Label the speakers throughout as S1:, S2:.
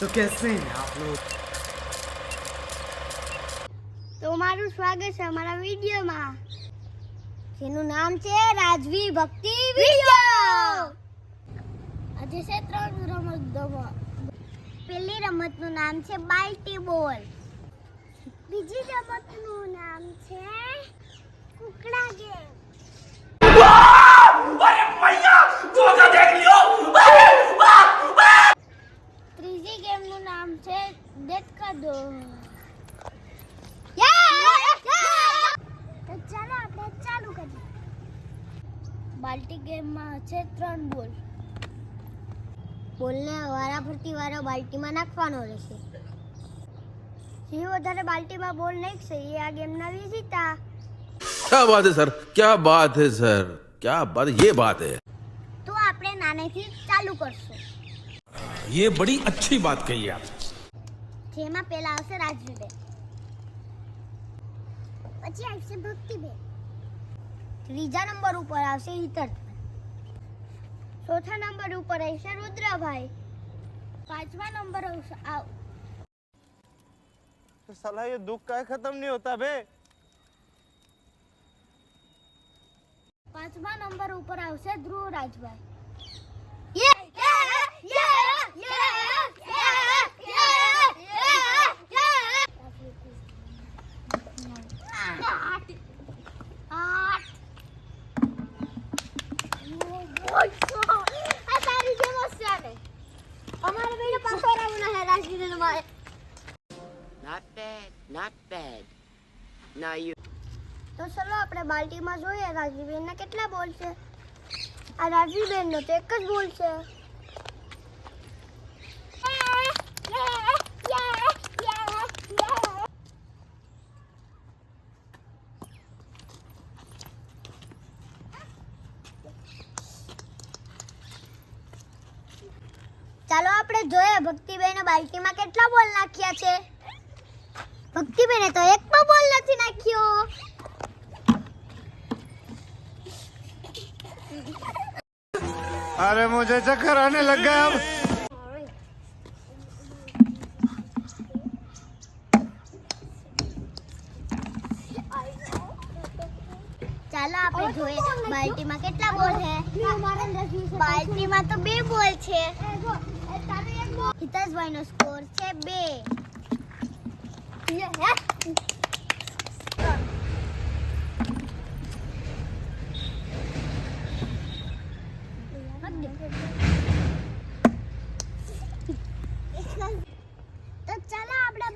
S1: તો કેસે સ્વાગત છે અમારા વિડીયોમાં. જેનું નામ છે રાજવી ભક્તિ વીડિયો. આજે છે ત્રણ રમત પહેલી રમતનું નામ છે બાલ્ટી બોલ. બીજી રમતનું નામ છે કુકડા ગેમ. અરે મૈયા તો તો દેખ લ્યો જવા બાલ્ટી ગેમમાં છે ત્રણ બોલ. બોલને વારાફરતી વારો બાલ્ટીમાં નાખવાનો રહેશે. જે વધારે બાલ્ટીમાં બોલ નાખશે એ આ ગેમના વિજેતા.
S2: ક્યા બાત હે સર? ક્યા બાત હે સર? ક્યા બાત? યે બાત હે.
S1: તો આપણે નાનેથી ચાલુ કરશું.
S2: યે બડી અચ્છી વાત કહી આપ.
S1: જેમાં પહેલા આવશે રાજવીબેન પછી આવશે ભક્તિબેન ત્રીજા નંબર ઉપર આવશે હિતરભાઈ ચોથા નંબર ઉપર આવશે રુદ્રભાઈ પાંચમા નંબર આવશે આવ
S3: साला ये दुख का खत्म नहीं होता बे
S1: પાંચમા નંબર ઉપર આવશે ધ્રુવરાજભાઈ યે યે યે યે
S4: not bad. Now you.
S1: તો ચલો આપણે બાલ્ટીમાં જોઈએ, રાજવીબેનના કેટલા બોલ છે આ રાજવીબેનનો તો એક જ બોલ છે ચાલો આપણે જોઈએ, ભક્તિબેને બાલ્ટીમાં કેટલા બોલ નાખ્યા છે ભક્તિ બેને તો એક પણ બોલ નથી નાખ્યો.
S3: અરે મુજે ચક્કર આને લગા
S1: ચાલો આપણે જોઈએ બાલ્ટીમાં કેટલા બોલ છે. બાલ્ટીમાં તો બે બોલ છે. હિતેશભાઈ નો સ્કોર છે બે.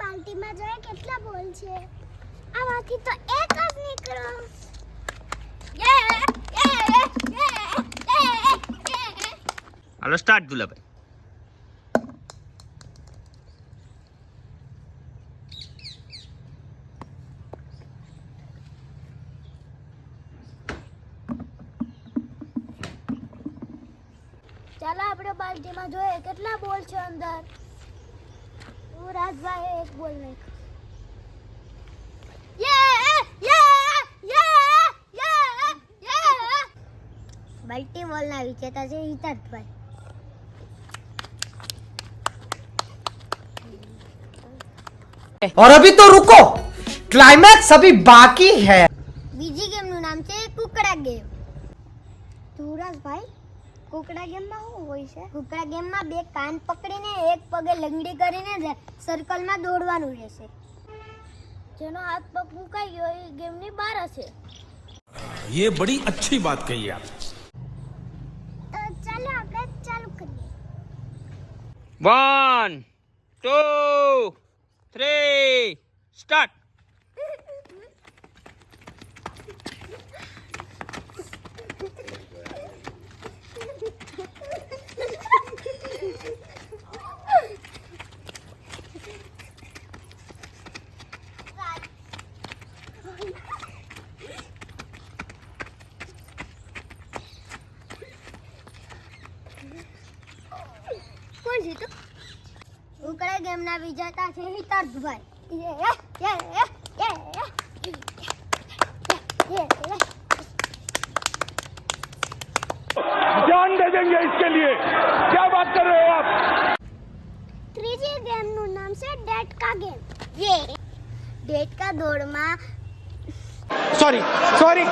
S1: બાલ્ટીમાં જોઈએ કેટલા બોલ છે. આમાંથી તો એક જ નીકળો.
S5: હાલો સ્ટાર્ટ દુલાભાઈ.
S1: ચાલો આપણે બાલ્ટીમાં જોઈએ કેટલા બોલ છે અંદર હું રાજભાઈ એક બોલ નાખ બાલ્ટી બોલના વિજેતા છે હિતાર્થભાઈ
S6: और अभी तो रुको क्लाइमैक्स अभी बाकी है
S1: બીજી ગેમનું નામ છે કુકડા ગેમ ધુરાજભાઈ કુકડા ગેમમાં શું હોય છે કુકડા ગેમમાં બે કાન પકડીને એક પગે લંગડી કરીને સર્કલમાં દોડવાનું રહેશે જેનો હાથ પગ મુકાઈ ગયો એ ગેમની બહાર હશે
S2: ये बड़ी अच्छी बात कही आप
S1: તો ચાલો આપણે ચાલુ કરીએ
S5: વન ટુ થ્રી સ્ટાર્ટ
S7: जान दे देंगे इसके लिए। क्या बात कर रहे हो आप?
S1: त्रीजी गेम नो नाम से डेट का गेम ये डेट का दौड़मा
S6: sorry sorry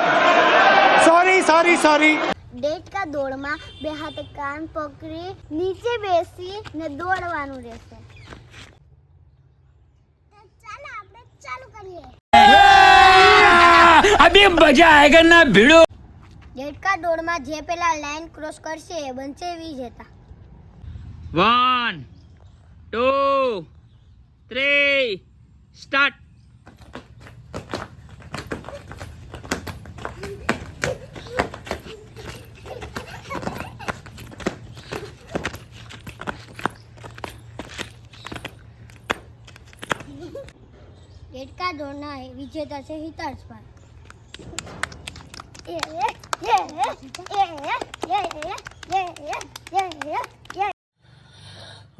S6: sorry sorry sorry
S1: date કા દોડમાં બે હાથે કાન પકડી નીચે બેસી ને દોડવાનું રહેશે. ચાલો આપણે ચાલુ કરીએ.
S5: અભી મજા આયેગા ના ભીડો.
S1: ડેટ કા દોડમાં જે પેલા લાઈન ક્રોસ કરશે એ બનશે વી
S5: જતા. 1 2 3
S1: સ્ટાર્ટ. દેડકા દોડના હે વિજેતા છે હિતાર્થ પર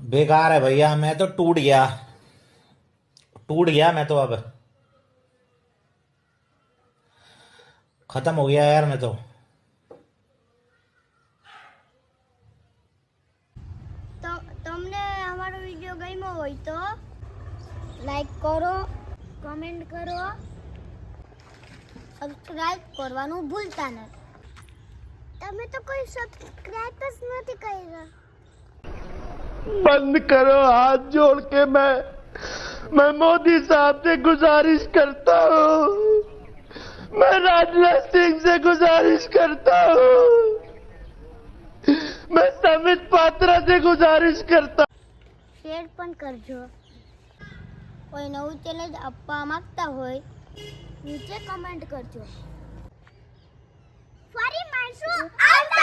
S7: बेकार है भैया मैं तो टूट गया टूट गया मैं तो अब खत्म हो गया यार मैं तो
S1: તમને અમારો વિડીયો ગમ્યો હોય તો લાઈક કરો કમેન્ટ કરો સબસ્ક્રાઇબ કરવાનું ભૂલતા નહીં તમે તો કોઈ સબસ્ક્રાઇબ જ નથી કર્યા
S3: बंद करो हाथ जोड़ के मैं मैं मोदी साहब से गुजारिश करता हूँ मैं राजनाथ सिंह से गुजारिश करता हूँ मैं समित पात्रा से गुजारिश करता
S1: શેર પણ કરજો કોઈ નવું ચેલેન્જ આપવા માંગતા હોય નીચે કમેન્ટ કરજો. ફરી મળશું. આવતા